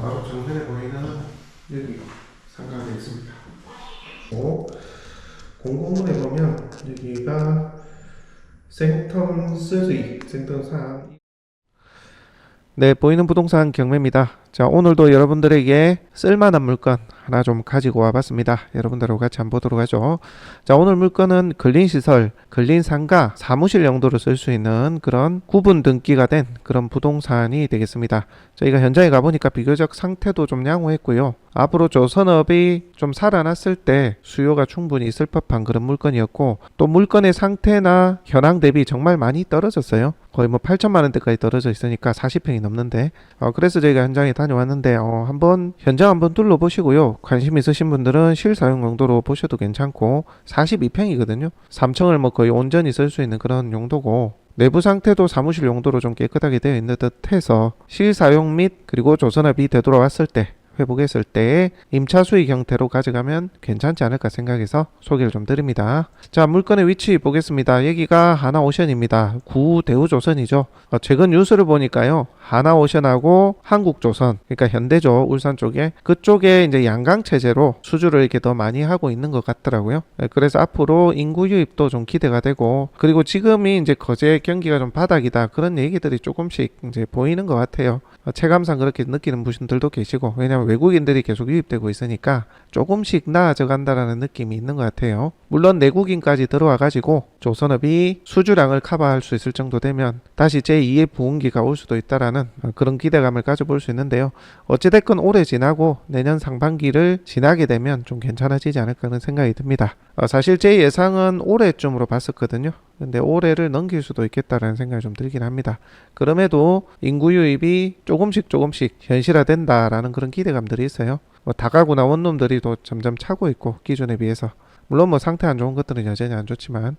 바로 정면에 보이는 여기 상가가 있습니다. 공공문에 보면 여기가 생턴 3, 생턴 3. 네, 보이는 부동산 경매입니다. 자, 오늘도 여러분들에게 쓸만한 물건 하나 좀 가지고 와봤습니다. 여러분들하고 같이 한번 보도록 하죠. 자, 오늘 물건은 근린시설, 근린상가, 사무실 용도로 쓸 수 있는 그런 구분 등기가 된 그런 부동산이 되겠습니다. 저희가 현장에 가보니까 비교적 상태도 좀 양호했고요. 앞으로 조선업이 좀 살아났을 때 수요가 충분히 있을 법한 그런 물건이었고 또 물건의 상태나 현황 대비 정말 많이 떨어졌어요. 거의 뭐 8천만 원대까지 떨어져 있으니까 40평이 넘는데 어, 그래서 저희가 현장에 다녀왔는데 어, 한번 현장 한번 둘러보시고요. 관심 있으신 분들은 실사용 용도로 보셔도 괜찮고 42평이거든요. 3층을 뭐 거의 온전히 쓸 수 있는 그런 용도고 내부 상태도 사무실 용도로 좀 깨끗하게 되어 있는 듯해서 실사용 및 그리고 조선업이 되돌아왔을 때 회복했을 때 임차 수익 형태로 가져가면 괜찮지 않을까 생각해서 소개를 좀 드립니다. 자 물건의 위치 보겠습니다. 여기가 하나오션입니다. 구 대우조선이죠. 어, 최근 뉴스를 보니까요. 하나오션하고 한국조선 그러니까 현대죠 울산 쪽에 그쪽에 이제 양강 체제로 수주를 이렇게 더 많이 하고 있는 것 같더라고요. 네, 그래서 앞으로 인구 유입도 좀 기대가 되고 그리고 지금이 이제 거제 경기가 좀 바닥이다 그런 얘기들이 조금씩 이제 보이는 것 같아요. 어, 체감상 그렇게 느끼는 분들도 계시고 왜냐하면 외국인들이 계속 유입되고 있으니까 조금씩 나아져 간다라는 느낌이 있는 것 같아요. 물론 내국인까지 들어와 가지고 조선업이 수주량을 커버할 수 있을 정도 되면 다시 제2의 부흥기가 올 수도 있다라는 어, 그런 기대감을 가져볼 수 있는데요. 어찌됐건 올해 지나고 내년 상반기를 지나게 되면 좀 괜찮아지지 않을까 하는 생각이 듭니다. 어, 사실 제 예상은 올해쯤으로 봤었거든요. 근데 올해를 넘길 수도 있겠다라는 생각이 좀 들긴 합니다. 그럼에도 인구 유입이 조금씩 조금씩 현실화된다라는 그런 기대감들이 있어요. 뭐 다가구나 원룸들이 또 점점 차고 있고 기존에 비해서 물론 뭐 상태 안 좋은 것들은 여전히 안 좋지만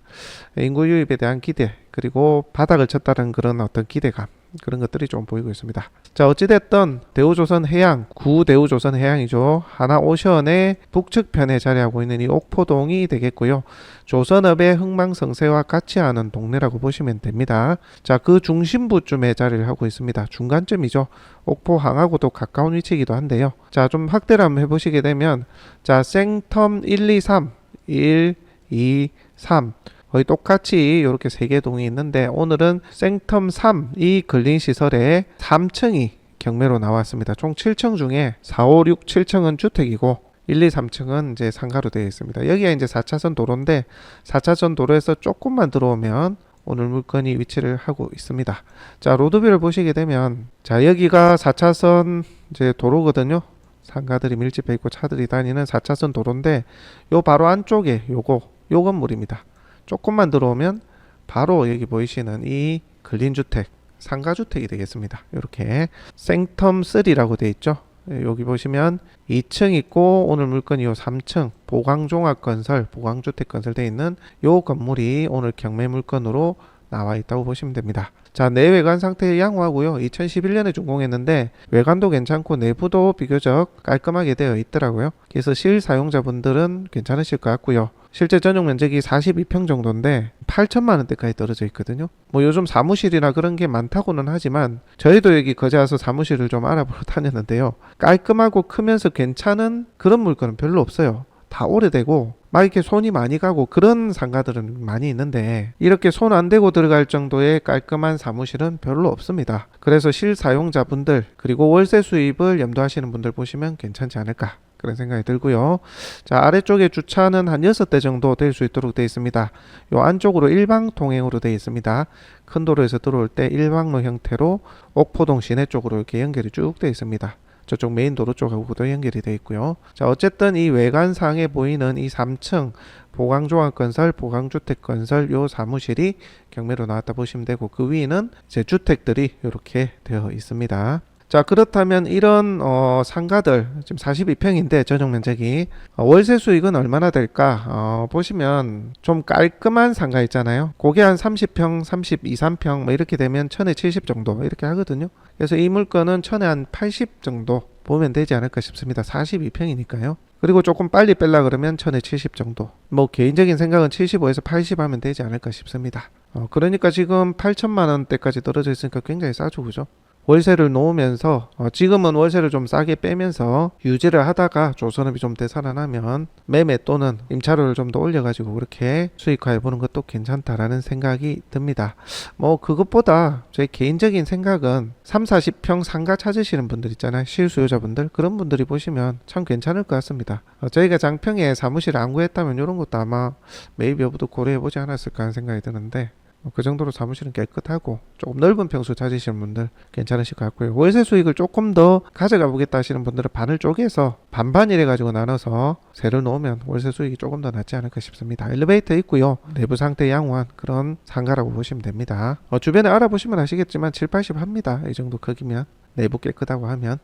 인구 유입에 대한 기대 그리고 바닥을 쳤다는 그런 어떤 기대감 그런 것들이 좀 보이고 있습니다. 자 어찌됐든 대우조선 해양 구 대우조선 해양이죠. 하나오션의 북측편에 자리하고 있는 이 옥포동이 되겠고요. 조선업의 흥망성쇠와 같이 하는 동네라고 보시면 됩니다. 자 그 중심부쯤에 자리를 하고 있습니다. 중간쯤이죠. 옥포항하고도 가까운 위치이기도 한데요. 자 좀 확대를 한번 해보시게 되면 자 생텀 1, 2, 3 1, 2, 3 거의 똑같이 이렇게 세 개 동이 있는데 오늘은 생텀 3 이 근린 시설에 3층이 경매로 나왔습니다. 총 7층 중에 4, 5, 6, 7층은 주택이고 1, 2, 3층은 이제 상가로 되어 있습니다. 여기가 이제 4차선 도로인데 4차선 도로에서 조금만 들어오면 오늘 물건이 위치를 하고 있습니다. 자, 로드뷰를 보시게 되면 자, 여기가 4차선 이제 도로거든요. 상가들이 밀집해 있고 차들이 다니는 4차선 도로인데 요 바로 안쪽에 요거 요 건물입니다. 조금만 들어오면 바로 여기 보이시는 이 근린주택 상가주택이 되겠습니다. 이렇게 생텀 3라고 되어 있죠. 예, 여기 보시면 2층 있고 오늘 물건이 요 3층 보강종합건설 보강주택 건설 되어 있는 요 건물이 오늘 경매 물건으로 나와 있다고 보시면 됩니다. 자, 내외관 상태 양호하고요. 2011년에 준공했는데 외관도 괜찮고 내부도 비교적 깔끔하게 되어 있더라고요. 그래서 실사용자분들은 괜찮으실 것 같고요. 실제 전용 면적이 42평 정도인데 8천만 원대까지 떨어져 있거든요. 뭐 요즘 사무실이나 그런 게 많다고는 하지만 저희도 여기 거제 와서 사무실을 좀 알아보러 다녔는데요. 깔끔하고 크면서 괜찮은 그런 물건은 별로 없어요. 다 오래되고 막 이렇게 손이 많이 가고 그런 상가들은 많이 있는데 이렇게 손 안 대고 들어갈 정도의 깔끔한 사무실은 별로 없습니다. 그래서 실사용자분들 그리고 월세 수입을 염두하시는 분들 보시면 괜찮지 않을까 그런 생각이 들고요. 자 아래쪽에 주차는 한 6대 정도 될 수 있도록 되어 있습니다. 요 안쪽으로 일방 통행으로 되어 있습니다. 큰 도로에서 들어올 때 일방로 형태로 옥포동 시내 쪽으로 이렇게 연결이 쭉 되어 있습니다. 저쪽 메인 도로 쪽하고도 연결이 되어 있고요. 자, 어쨌든 이 외관상에 보이는 이 3층 보강종합건설, 보강주택건설 요 사무실이 경매로 나왔다 보시면 되고 그 위는 이제 주택들이 이렇게 되어 있습니다. 자 그렇다면 이런 어, 상가들 지금 42평인데 전용 면적이 어, 월세 수익은 얼마나 될까? 어, 보시면 좀 깔끔한 상가 있잖아요. 그게 한 30평 32, 3평 뭐 이렇게 되면 천에 70 정도 이렇게 하거든요. 그래서 이 물건은 천에 한 80 정도 보면 되지 않을까 싶습니다. 42평이니까요. 그리고 조금 빨리 뺄라 그러면 천에 70 정도. 뭐 개인적인 생각은 75에서 80 하면 되지 않을까 싶습니다. 어, 그러니까 지금 8천만 원대까지 떨어져 있으니까 굉장히 싸죠 그죠 월세를 놓으면서 어, 지금은 월세를 좀 싸게 빼면서 유지를 하다가 조선업이 좀 되살아나면 매매 또는 임차료를 좀 더 올려가지고 그렇게 수익화해 보는 것도 괜찮다라는 생각이 듭니다. 뭐 그것보다 제 개인적인 생각은 3, 40평 상가 찾으시는 분들 있잖아요. 실수요자분들 그런 분들이 보시면 참 괜찮을 것 같습니다. 어, 저희가 장평에 사무실 안 구했다면 이런 것도 아마 매입 여부도 고려해 보지 않았을까 하는 생각이 드는데 뭐 그 정도로 사무실은 깨끗하고 조금 넓은 평수 찾으시는 분들 괜찮으실 것 같고요. 월세 수익을 조금 더 가져가 보겠다 하시는 분들은 반을 쪼개서 반반 이래 가지고 나눠서 세를 놓으면 월세 수익이 조금 더 낫지 않을까 싶습니다. 엘리베이터 있고요. 내부 상태 양호한 그런 상가라고 보시면 됩니다. 어, 주변에 알아보시면 아시겠지만 7, 80 합니다. 이 정도 크기면 내부 깨끗하고 하면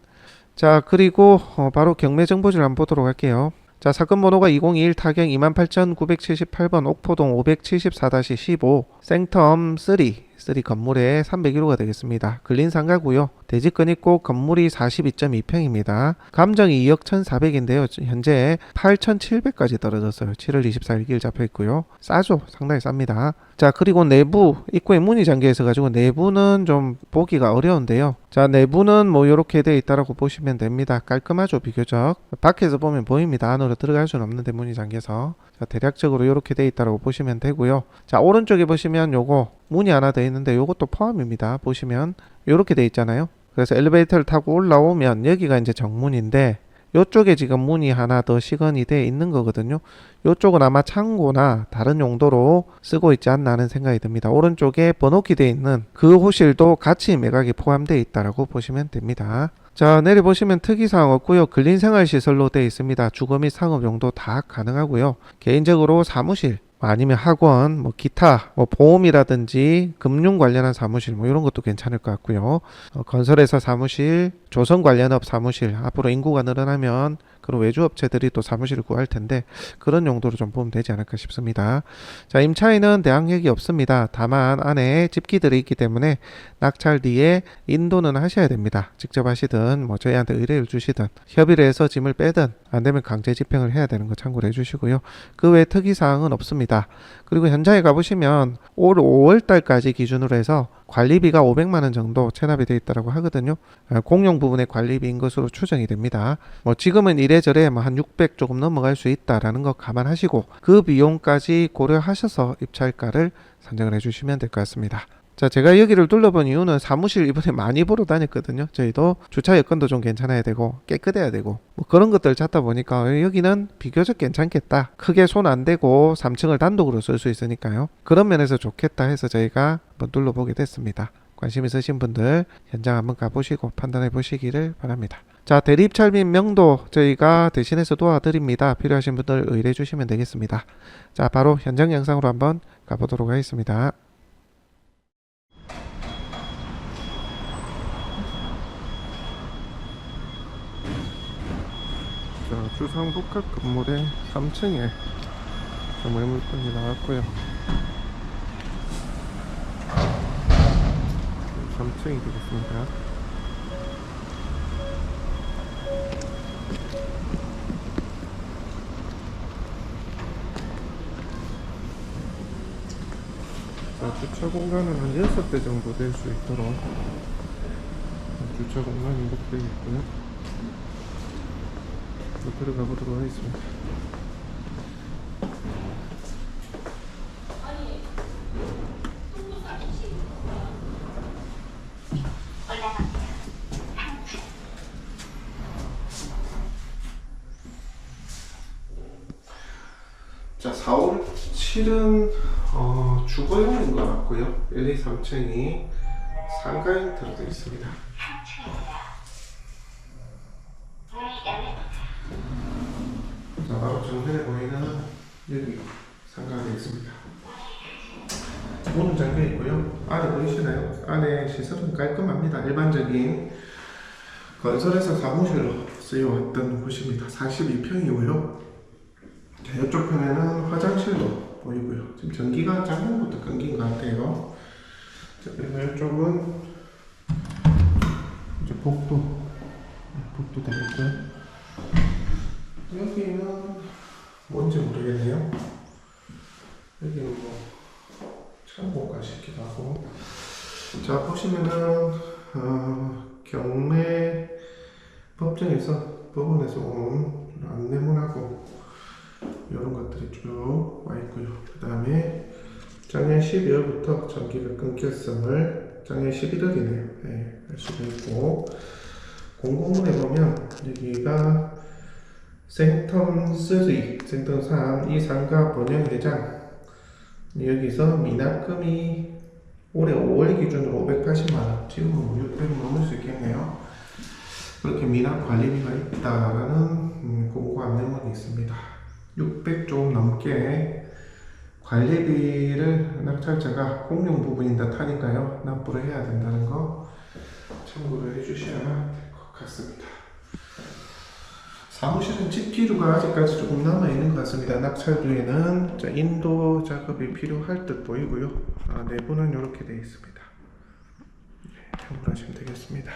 자 그리고 어, 바로 경매 정보지를 한번 보도록 할게요. 자 사건 번호가 2021 타경 28,978번 옥포동 574-15 생텀 3 3 건물에 301호가 되겠습니다. 근린 상가고요. 대지권 있고 건물이 42.2평입니다. 감정이 2억 1,400인데요. 현재 8,700까지 떨어졌어요. 7월 24일 길 잡혀 있고요. 싸죠. 상당히 쌉니다. 자 그리고 내부 입구에 문이 잠겨 있어 가지고 내부는 좀 보기가 어려운데요. 자 내부는 뭐 이렇게 돼 있다라고 보시면 됩니다. 깔끔하죠 비교적. 밖에서 보면 보입니다. 안으로 들어갈 수는 없는데 문이 잠겨서. 자 대략적으로 이렇게 돼 있다라고 보시면 되고요. 자 오른쪽에 보시면 요거 문이 하나 돼 있는데 요것도 포함입니다. 보시면 요렇게 돼 있잖아요. 그래서 엘리베이터를 타고 올라오면 여기가 이제 정문인데 요쪽에 지금 문이 하나 더 시건이 돼 있는 거거든요. 요쪽은 아마 창고나 다른 용도로 쓰고 있지 않나 하는 생각이 듭니다. 오른쪽에 번호키 돼 있는 그 호실도 같이 매각이 포함되어 있다라고 보시면 됩니다. 자 내려보시면 특이사항 없고요. 근린생활시설로 되어 있습니다. 주거 및 상업 용도 다 가능하고요. 개인적으로 사무실 아니면 학원, 뭐 기타, 뭐 보험이라든지 금융 관련한 사무실 뭐 이런 것도 괜찮을 것 같고요. 어, 건설회사 사무실, 조선 관련업 사무실 앞으로 인구가 늘어나면 그런 외주 업체들이 또 사무실을 구할 텐데 그런 용도로 좀 보면 되지 않을까 싶습니다. 자, 임차인은 대항력이 없습니다. 다만 안에 집기들이 있기 때문에 낙찰 뒤에 인도는 하셔야 됩니다. 직접 하시든 뭐 저희한테 의뢰를 주시든 협의를 해서 짐을 빼든 안 되면 강제 집행을 해야 되는 거 참고를 해 주시고요. 그 외 특이 사항은 없습니다. 그리고 현장에 가 보시면 올 5월 달까지 기준으로 해서 관리비가 500만 원 정도 체납이 되어 있다고 하거든요. 아, 공용 부분의 관리비인 것으로 추정이 됩니다. 뭐 지금은 이래저래 뭐 한 600 조금 넘어갈 수 있다라는 거 감안하시고 그 비용까지 고려하셔서 입찰가를 산정을 해주시면 될 것 같습니다. 자, 제가 여기를 둘러본 이유는 사무실 이번에 많이 보러 다녔거든요. 저희도 주차 여건도 좀 괜찮아야 되고 깨끗해야 되고 뭐 그런 것들 찾다 보니까 여기는 비교적 괜찮겠다. 크게 손 안 대고 3층을 단독으로 쓸 수 있으니까요. 그런 면에서 좋겠다 해서 저희가 한번 둘러보게 됐습니다. 관심 있으신 분들 현장 한번 가보시고 판단해 보시기를 바랍니다. 자, 대리입찰 및 명도 저희가 대신해서 도와드립니다. 필요하신 분들 의뢰 주시면 되겠습니다. 자, 바로 현장 영상으로 한번 가보도록 하겠습니다. 자, 주상 복합 건물의 3층에 정말 물건이 나왔고요. 3층이 되겠습니다. 주차 공간은 한 6대 정도 될 수 있도록 주차 공간이 되어 있고요. 또 들어가 보도록 하겠습니다. 자, 4, 5, 7은 어, 주거용인 것 같고요. 1, 2, 3층이 상가 형태로 되어 있습니다. 자, 바로 정면에 보이는 여기 상가가 되어 있습니다. 문은 잠겨 있고요. 안에 보이시나요? 안에 시설은 깔끔합니다. 일반적인 건설에서 사무실로 쓰여왔던 곳입니다. 42평이고요. 자, 이쪽 편에는 화장실도 보이고요. 지금 전기가 작년부터 끊긴 것 같아요. 자, 그리고 이쪽은 이제 복도, 네, 복도 되어 있고요. 여기는 뭔지 모르겠네요. 여기는 뭐 창고인가 싶기도 하고. 자 보시면은 어, 경매 법정에서 법원에서 온 안내문하고 이런 것들이 쭉 와 있고요. 그 다음에 작년 12월부터 전기가 끊겼음을 작년 11월이네요. 네, 알 수가 있고 공고문에 보면 여기가 생텀 3, 생텀 3, 이 상가 번영 대장 여기서 미납금이 올해 5월 기준으로 580만 원, 지금은 뭐 600만 넘을 수 있겠네요. 그렇게 미납 관리비가 있다라는 음, 공고 안내문이 있습니다. 600좀 넘게 관리비를 낙찰자가 공용 부분이다 타니까요 납부를 해야 된다는 거 참고를 해주셔야 될 것 같습니다. 사무실은 집기류가 아직까지 조금 남아 있는 것 같습니다. 낙찰주에는 자, 인도 작업이 필요할 듯 보이고요. 아, 내부는 이렇게 되어 있습니다. 네, 참고하시면 되겠습니다.